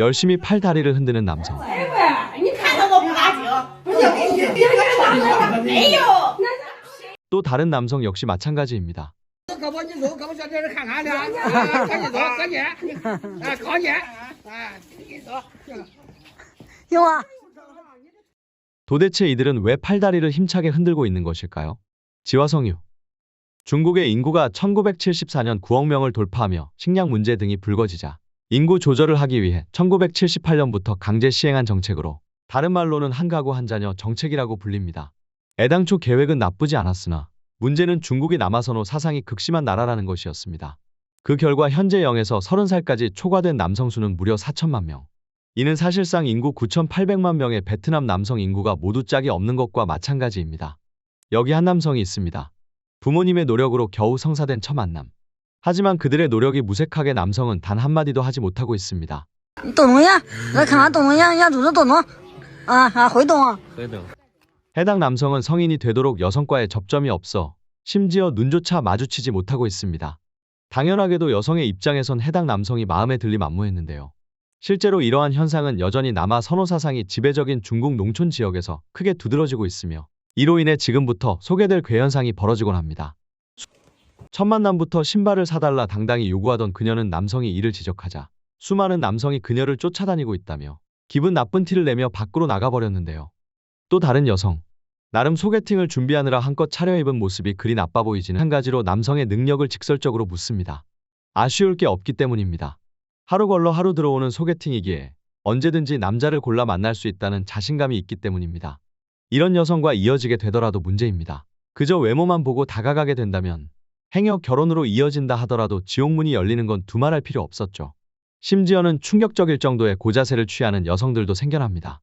열심히 팔다리를 흔드는 남성. 또 다른 남성 역시 마찬가지입니다. 도대체 이들은 왜 팔다리를 힘차게 흔들고 있는 것일까요? 지화성유 중국의 인구가 1974년 9억 명을 돌파하며 식량 문제 등이 불거지자 인구 조절을 하기 위해 1978년부터 강제 시행한 정책으로 다른 말로는 한 가구 한 자녀 정책이라고 불립니다. 애당초 계획은 나쁘지 않았으나 문제는 중국이 남아선호 사상이 극심한 나라라는 것이었습니다. 그 결과 현재 0에서 30살까지 초과된 남성 수는 무려 4천만 명. 이는 사실상 인구 9,800만 명의 베트남 남성 인구가 모두 짝이 없는 것과 마찬가지입니다. 여기 한 남성이 있습니다. 부모님의 노력으로 겨우 성사된 첫 만남. 하지만 그들의 노력이 무색하게 남성은 단 한마디도 하지 못하고 있습니다. 东东呀，来看看东东呀，呀，就是东东，啊啊，会动啊。 해당 남성은 성인이 되도록 여성과의 접점이 없어 심지어 눈조차 마주치지 못하고 있습니다. 당연하게도 여성의 입장에선 해당 남성이 마음에 들리 만무했는데요. 실제로 이러한 현상은 여전히 남아 선호 사상이 지배적인 중국 농촌 지역에서 크게 두드러지고 있으며 이로 인해 지금부터 소개될 괴현상이 벌어지곤 합니다. 첫 만남부터 신발을 사달라 당당히 요구하던 그녀는 남성이 이를 지적하자 수많은 남성이 그녀를 쫓아다니고 있다며 기분 나쁜 티를 내며 밖으로 나가버렸는데요. 또 다른 여성. 나름 소개팅을 준비하느라 한껏 차려입은 모습이 그리 나빠 보이지는 한 가지로 남성의 능력을 직설적으로 묻습니다. 아쉬울 게 없기 때문입니다. 하루 걸러 하루 들어오는 소개팅이기에 언제든지 남자를 골라 만날 수 있다는 자신감이 있기 때문입니다. 이런 여성과 이어지게 되더라도 문제입니다. 그저 외모만 보고 다가가게 된다면 행여 결혼으로 이어진다 하더라도 지옥문이 열리는 건 두말할 필요 없었죠. 심지어는 충격적일 정도의 고자세를 취하는 여성들도 생겨납니다.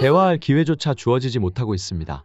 대화할 기회조차 주어지지 못하고 있습니다.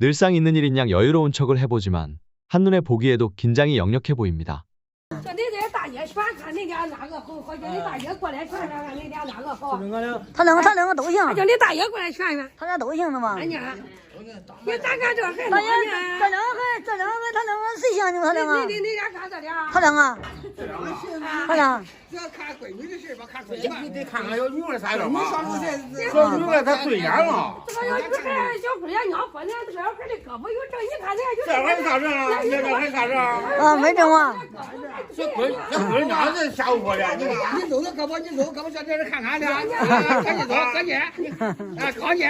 늘상 있는 일인 양 여유로운 척을 해보지만 한눈에 보기에도 긴장이 역력해 보입니다. 说你在大街选，看那家哪个好，或者你大爷过来选选看那家哪个好。他两个他两个都行，叫你大爷过来选选，他俩都行的嘛。 哎呀，你咋看这孩子他这？两个孩这两个孩他两个谁行呢？他两个你你你俩看这俩。他两个他俩这看闺女的事吧，看闺女得看看小女儿啥样嘛，你上路这这女儿她对眼了，这个小女孩小姑娘娘婆呢，这个孩的胳膊有正，你看人这家还啥事啊？这这还啥事啊？啊没整啊。这闺这闺娘这吓唬我的，你看。你走着胳膊，你走胳膊上这儿看看的，啊，赶紧走，赶紧，啊，考你，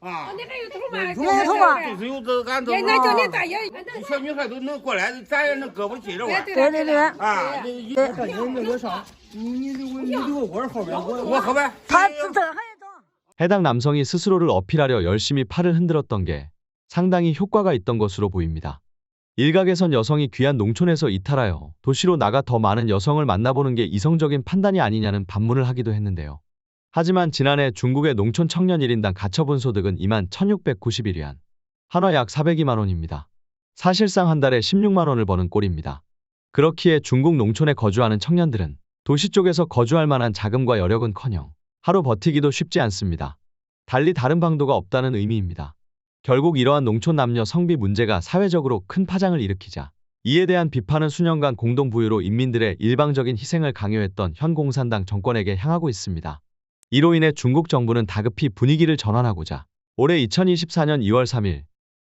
啊，你还有头吗？你还有头吗就是有这俺都那那叫你大爷，小女孩都能过来，咱也能胳膊接着玩。对对对，啊，你你对你那个啥，你你留你留我后边，我我后边。他这这还整。 해당 남성이 스스로를 어필하려 열심히 팔을 흔들었던 게 상당히 효과가 있던 것으로 보입니다. 일각에선 여성이 귀한 농촌에서 이탈하여 도시로 나가 더 많은 여성을 만나보는 게 이성적인 판단이 아니냐는 반문을 하기도 했는데요. 하지만 지난해 중국의 농촌 청년 1인당 가처분 소득은 2만 1691위안, 한화 약 402만 원입니다. 사실상 한 달에 16만 원을 버는 꼴입니다. 그렇기에 중국 농촌에 거주하는 청년들은 도시 쪽에서 거주할 만한 자금과 여력은커녕 하루 버티기도 쉽지 않습니다. 달리 다른 방도가 없다는 의미입니다. 결국 이러한 농촌 남녀 성비 문제가 사회적으로 큰 파장을 일으키자 이에 대한 비판은 수년간 공동 부유로 인민들의 일방적인 희생을 강요했던 현 공산당 정권에게 향하고 있습니다. 이로 인해 중국 정부는 다급히 분위기를 전환하고자 올해 2024년 2월 3일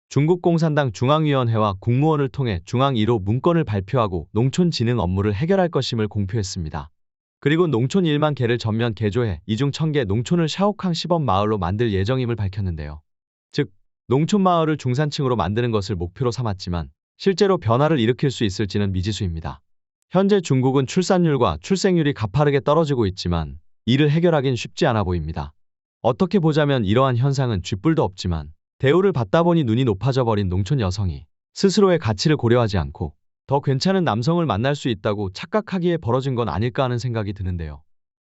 중국 공산당 중앙위원회와 국무원을 통해 중앙 1호 문건을 발표하고 농촌 진흥 업무를 해결할 것임을 공표했습니다. 그리고 농촌 1만 개를 전면 개조해 이중 1000개 농촌을 샤오캉 시범 마을로 만들 예정임을 밝혔는데요. 즉, 농촌 마을을 중산층으로 만드는 것을 목표로 삼았지만 실제로 변화를 일으킬 수 있을지는 미지수입니다. 현재 중국은 출산율과 출생률이 가파르게 떨어지고 있지만 이를 해결하긴 쉽지 않아 보입니다. 어떻게 보자면 이러한 현상은 쥐뿔도 없지만 대우를 받다 보니 눈이 높아져 버린 농촌 여성이 스스로의 가치를 고려하지 않고 더 괜찮은 남성을 만날 수 있다고 착각하기에 벌어진 건 아닐까 하는 생각이 드는데요.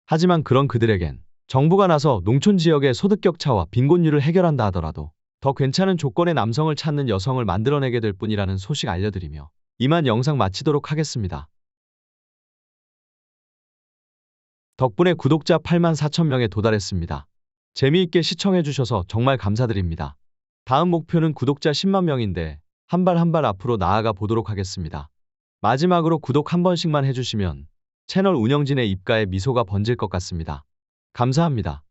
하지만 그런 그들에겐 정부가 나서 농촌 지역의 소득 격차와 빈곤율을 해결한다 하더라도 더 괜찮은 조건의 남성을 찾는 여성을 만들어내게 될 뿐이라는 소식 알려드리며 이만 영상 마치도록 하겠습니다. 덕분에 구독자 8만 4천 명에 도달했습니다. 재미있게 시청해주셔서 정말 감사드립니다. 다음 목표는 구독자 10만 명인데 한 발 한 발 앞으로 나아가 보도록 하겠습니다. 마지막으로 구독 한 번씩만 해주시면 채널 운영진의 입가에 미소가 번질 것 같습니다. 감사합니다.